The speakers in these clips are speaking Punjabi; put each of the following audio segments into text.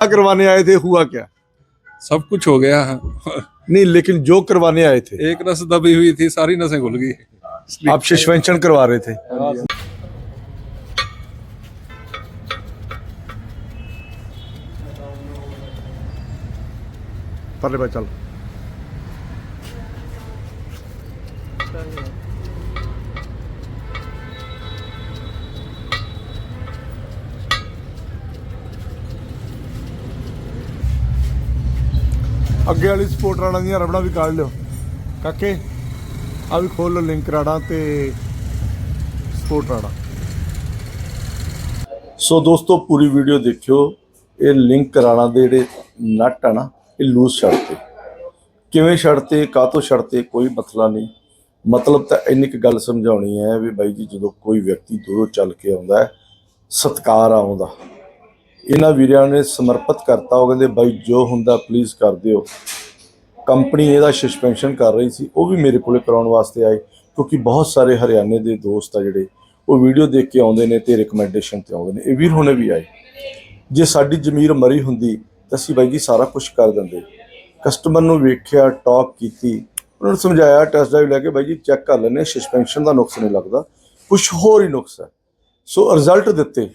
क्या करवाने आए थे हुआ क्या? सब कुछ हो गया। है नहीं लेकिन जो करवाने आए थे। एक नस दबी हुई थी सारी नसें खुल गई। आप सस्पेंशन करवा रहे थे। पहले भाई चल। ਅੱਗੇ ਵਾਲੀ ਸਪੋਰਟ ਰਾਣਾ ਦੀਆਂ ਰਬੜਾਂ ਵੀ ਕੱਢ ਲਿਓ। ਕਾਕੇ ਆ ਵੀ ਖੋਲ ਲਓ ਲਿੰਕ ਰਾਣਾ ਤੇ ਸਪੋਰਟ ਰਾਣਾ। ਸੋ ਦੋਸਤੋ, ਪੂਰੀ ਵੀਡੀਓ ਦੇਖਿਓ, ਇਹ ਲਿੰਕ ਰਾਣਾ ਦੇ ਜਿਹੜੇ ਨਟ ਆ ਨਾ, ਇਹ ਲੂਜ਼ ਛੱਡਤੇ ਕਿਵੇਂ ਛੱਡਤੇ ਕਾਹਤੋਂ ਛੱਡਤੇ ਕੋਈ ਮਸਲਾ ਨਹੀਂ। ਮਤਲਬ ਤਾਂ ਇੰਨੀ ਕੁ ਗੱਲ ਸਮਝਾਉਣੀ ਹੈ ਵੀ ਬਾਈ ਜੀ, ਜਦੋਂ ਕੋਈ ਵਿਅਕਤੀ ਦੂਰੋਂ ਚੱਲ ਕੇ ਆਉਂਦਾ ਹੈ, ਸਤਕਾਰ ਆਉਂਦਾ ਇਹਨਾਂ ਵੀਰਾਂ ਨੇ ਸਮਰਪਿਤ ਕਰਤਾ ਉਹ ਕਹਿੰਦੇ, ਬਾਈ, ਜੋ ਹੁੰਦਾ ਪਲੀਜ਼ ਕਰ ਦਿਓ। ਕੰਪਨੀ ਇਹਦਾ ਸਸਪੈਂਸ਼ਨ ਕਰ ਰਹੀ ਸੀ, ਉਹ ਵੀ ਮੇਰੇ ਕੋਲੇ ਕਰਾਉਣ ਵਾਸਤੇ ਆਏ, ਕਿਉਂਕਿ ਬਹੁਤ ਸਾਰੇ ਹਰਿਆਣੇ ਦੇ ਦੋਸਤ ਆ ਜਿਹੜੇ, ਉਹ ਵੀਡੀਓ ਦੇਖ ਕੇ ਆਉਂਦੇ ਨੇ ਤੇ ਰეკਮੈਂਡੇਸ਼ਨ ਤੇ ਆਉਂਦੇ ਨੇ। ਇਹ ਵੀਰ ਹੁਣੇ ਵੀ ਆਏ। ਜੇ ਸਾਡੀ ਜ਼ਮੀਰ ਮਰੀ ਹੁੰਦੀ ਤਾਂ ਅਸੀਂ ਬਾਈ ਜੀ ਸਾਰਾ ਕੁਝ ਕਰ ਦਿੰਦੇ। ਕਸਟਮਰ ਨੂੰ ਵੇਖਿਆ ਟਾਕ ਕੀਤੀ, ਉਹਨਾਂ ਨੂੰ ਸਮਝਾਇਆ ਟੈਸਟ ਡਰਾਈਵ ਲੈ ਕੇ ਬਾਈ ਜੀ ਚੈੱਕ ਕਰ ਲੈਣੇ ਸਸਪੈਂਸ਼ਨ ਦਾ ਨੁਕਸ ਨਹੀਂ ਲੱਗਦਾ ਕੁਝ ਹੋਰ ਹੀ ਨੁਕਸ ਹੈ। ਸੋ ਰਿਜ਼ਲਟ ਦਿੱਤੇ।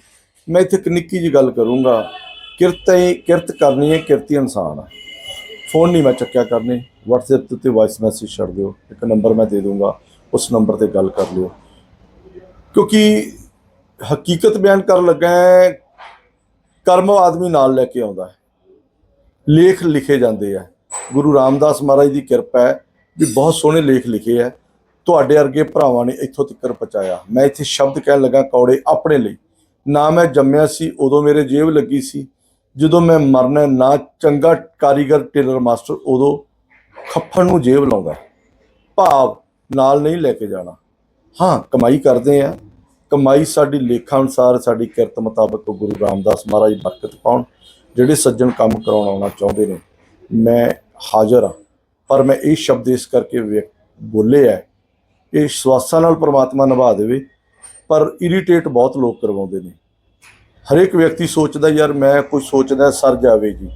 ਮੈਂ ਇੱਥੇ ਇੱਕ ਨਿੱਕੀ ਜੀ ਗੱਲ ਕਰੂੰਗਾ। ਕਿਰਤ ਹੈ ਕਿਰਤ ਕਰਨੀ ਹੈ ਕਿਰਤੀ ਇਨਸਾਨ ਆ। ਫੋਨ ਨਹੀਂ ਮੈਂ ਚੱਕਿਆ ਕਰਨੇ। WhatsApp ਤੇ ਉੱਤੇ ਵਾਇਸ ਮੈਸੇਜ ਛੱਡ ਦਿਓ। ਇੱਕ ਨੰਬਰ ਮੈਂ ਦੇ ਦੂੰਗਾ। ਉਸ ਨੰਬਰ ਤੇ ਗੱਲ ਕਰ ਲਿਓ। ਕਿਉਂਕਿ ਹਕੀਕਤ ਬਿਆਨ ਕਰਨ ਲੱਗਾ ਹੈ ਕਰਮ ਆਦਮੀ ਨਾਲ ਲੈ ਕੇ ਆਉਂਦਾ ਹੈ। ਲੇਖ ਲਿਖੇ ਜਾਂਦੇ ਆ। ਗੁਰੂ ਰਾਮਦਾਸ ਮਹਾਰਾਜ ਦੀ ਕਿਰਪਾ ਹੈ ਵੀ ਬਹੁਤ ਸੋਹਣੇ ਲੇਖ ਲਿਖੇ ਆ। ਤੁਹਾਡੇ ਵਰਗੇ ਭਰਾਵਾਂ ਨੇ ਇੱਥੋਂ ਤੱਕ ਪਹੁੰਚਾਇਆ। ਮੈਂ ਇੱਥੇ ਸ਼ਬਦ ਕਹਿਣ ਲੱਗਾ, ਕੌੜੇ ਆਪਣੇ ਲਈ। ਨਾ ਮੈਂ ਜੰਮਿਆ ਸੀ, ਉਦੋਂ ਮੇਰੇ ਜੇਬ ਲੱਗੀ ਸੀ। ਜਦੋਂ ਮੈਂ ਮਰਨਾ ਨਾ ਚੰਗਾ ਕਾਰੀਗਰ, ਟੇਲਰ, ਮਾਸਟਰ, ਉਦੋਂ ਖੱਫਣ ਨੂੰ ਜੇਬ ਲਾਉਂਦਾ। ਭਾਵ ਨਾਲ ਨਹੀਂ ਲੈ ਕੇ ਜਾਣਾ। ਹਾਂ, ਕਮਾਈ ਕਰਦੇ ਆ। ਕਮਾਈ ਸਾਡੀ ਲੇਖਾ ਅਨੁਸਾਰ, ਸਾਡੀ ਕਿਰਤ ਮੁਤਾਬਕ ਗੁਰੂ ਰਾਮਦਾਸ ਮਹਾਰਾਜ ਬਰਕਤ ਪਾਉਣ, ਜਿਹੜੇ ਸੱਜਣ ਕੰਮ ਕਰਾਉਣ ਆਉਣਾ ਚਾਹੁੰਦੇ ਨੇ। ਮੈਂ ਹਾਜ਼ਰ ਹਾਂ। ਪਰ ਮੈਂ ਇਹ ਸ਼ਬਦ ਇਸ ਕਰਕੇ ਵੇ- ਬੋਲੇ ਆ ਇਹ ਸਵਾਸਾਂ ਨਾਲ ਪ੍ਰਮਾਤਮਾ ਨਿਭਾ ਦੇਵੇ ਪਰ ਇਰੀਟੇਟ ਬਹੁਤ ਲੋਕ ਕਰਵਾਉਂਦੇ ਨੇ। ਹਰੇਕ ਵਿਅਕਤੀ ਸੋਚਦਾ, ਯਾਰ ਮੈਂ ਕੁਝ ਸੋਚਦਾ ਸਰ ਜਾਵੇ ਜੀ।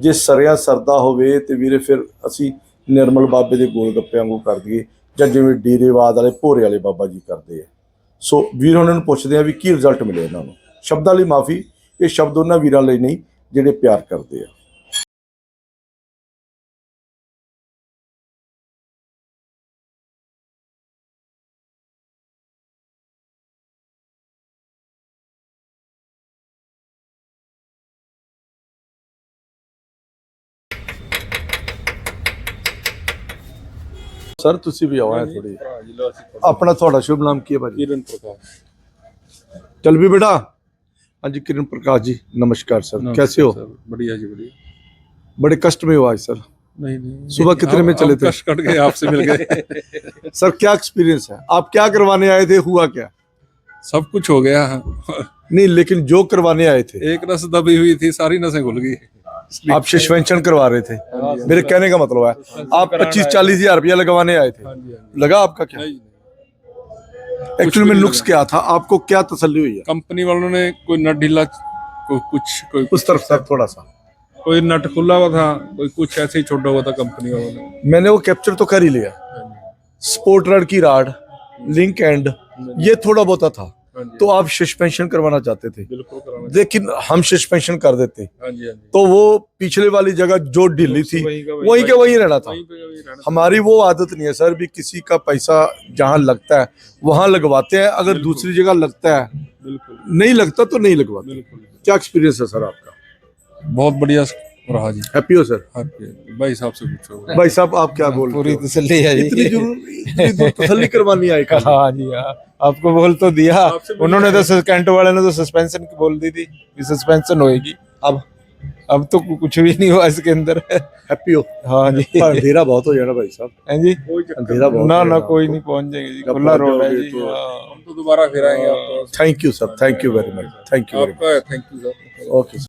ਜੇ ਸਰਿਆ ਸਰਦਾ ਹੋਵੇ ਤੇ ਵੀਰੇ ਫਿਰ ਅਸੀਂ ਨਿਰਮਲ ਬਾਬੇ ਦੇ ਗੋਲ ਗੱਪਿਆਂ ਵਾਂਗੂ ਕਰ ਦਈਏ ਜਾਂ ਜਿਵੇਂ ਡੇਰੇਵਾਦ ਵਾਲੇ ਭੋਰੇ ਵਾਲੇ ਬਾਬਾ ਜੀ ਕਰਦੇ ਆ। ਸੋ ਵੀਰ ਉਹਨਾਂ ਨੂੰ ਪੁੱਛਦੇ ਆ ਵੀ ਕੀ ਰਿਜ਼ਲਟ ਮਿਲੇ ਇਹਨਾਂ ਨੂੰ? ਸ਼ਬਦਾਂ ਲਈ ਮਾਫੀ, ਇਹ ਸ਼ਬਦ ਉਹਨਾਂ ਵੀਰਾਂ ਲਈ ਨਹੀਂ, ਜਿਹੜੇ ਪਿਆਰ ਕਰਦੇ ਆ। ਸਰ ਤੁਸੀਂ ਵੀ ਆਓ ਥੋੜੀ ਆਪਣਾ ਤੁਹਾਡਾ ਸ਼ੁਭ ਨਾਮ ਕੀ ਹੈ ਭਾਜੀ किरण प्रकाश चल भी बेटा हाँ जी किरण प्रकाश जी नमस्कार सर नमस्ते कैसे हो सर, बढ़िया जी बढ़िया बड़े कष्ट में हो आज सर नहीं नहीं सुबह कितने में आप- चले आप थे? कष्ट कट गए आपसे मिल गए सर क्या एक्सपीरियंस है आप क्या करवाने आए थे हुआ क्या सब कुछ हो गया है नहीं लेकिन जो करवाने आए थे एक नस दबी हुई थी सारी नसें खुल गई आप सस्पेंशन करवा रहे थे। मेरे कहने का मतलब है आप पच्चीस चालीस हज़ार रुपया लगवाने आए थे। हाँ हाँ लगा आपका क्या? एक्चुअली में भी नुक्स क्या था? आपको क्या तसल्ली हुई है? कंपनी वालों ने कोई नट ढीला कोई कुछ कोई उस तरफ़ सर थोड़ा सा। कोई नट खुला हुआ था कोई कुछ ऐसे ही छोटा हुआ था कंपनी वालों ने। मैंने वो कैप्चर तो कर ही लिया। स्पोर्ट रड की राड लिंक एंड ये थोड़ा बहुत था। हाँ तो आप सस्पेंशन करवाना चाहते थे। लेकिन हम सस्पेंशन कर देते। हाँ जी हाँ जी। तो वो पिछले वाली जगह जो ढीली थी वहीं का वहीं- वहीं के वहीं रहना था। वहीं पे वहीं रहना था। हमारी वो आदत नहीं है सर भी किसी का पैसा जहाँ लगता है वहाँ लगवाते हैं। अगर दूसरी जगह लगता है नहीं लगता तो नहीं लगवाते। क्या एक्सपीरियंस है सर आपका? बहुत बढ़िया रहा जी। हैप्पी हो सर आपके भाई साहब से पूछो। भाई साहब आप क्या बोल पूरी तसल्ली है इतनी ज़रूर तसल्ली करवानी हाँ जी हाँ। आपको बोल तो दिया। उन्होंने तो सस्पेंड वाले ने तो सस्पेंशन की बोल दी थी कि सस्पेंशन होएगी। अब अब तो कुछ भी नहीं हुआ इसके अंदर। हैप्पी हो। हाँ जी। अंधेरा बहुत हो जाना भाई साहब। हैं जी। अंधेरा बहुत ना ना कोई नहीं पहुँच जाएँगे जी खुला रोड है जी तो- हाँ। हम तो दोबारा फिर आएँगे thank you sir thank you very much thank you आपका थैंक यू सर ओके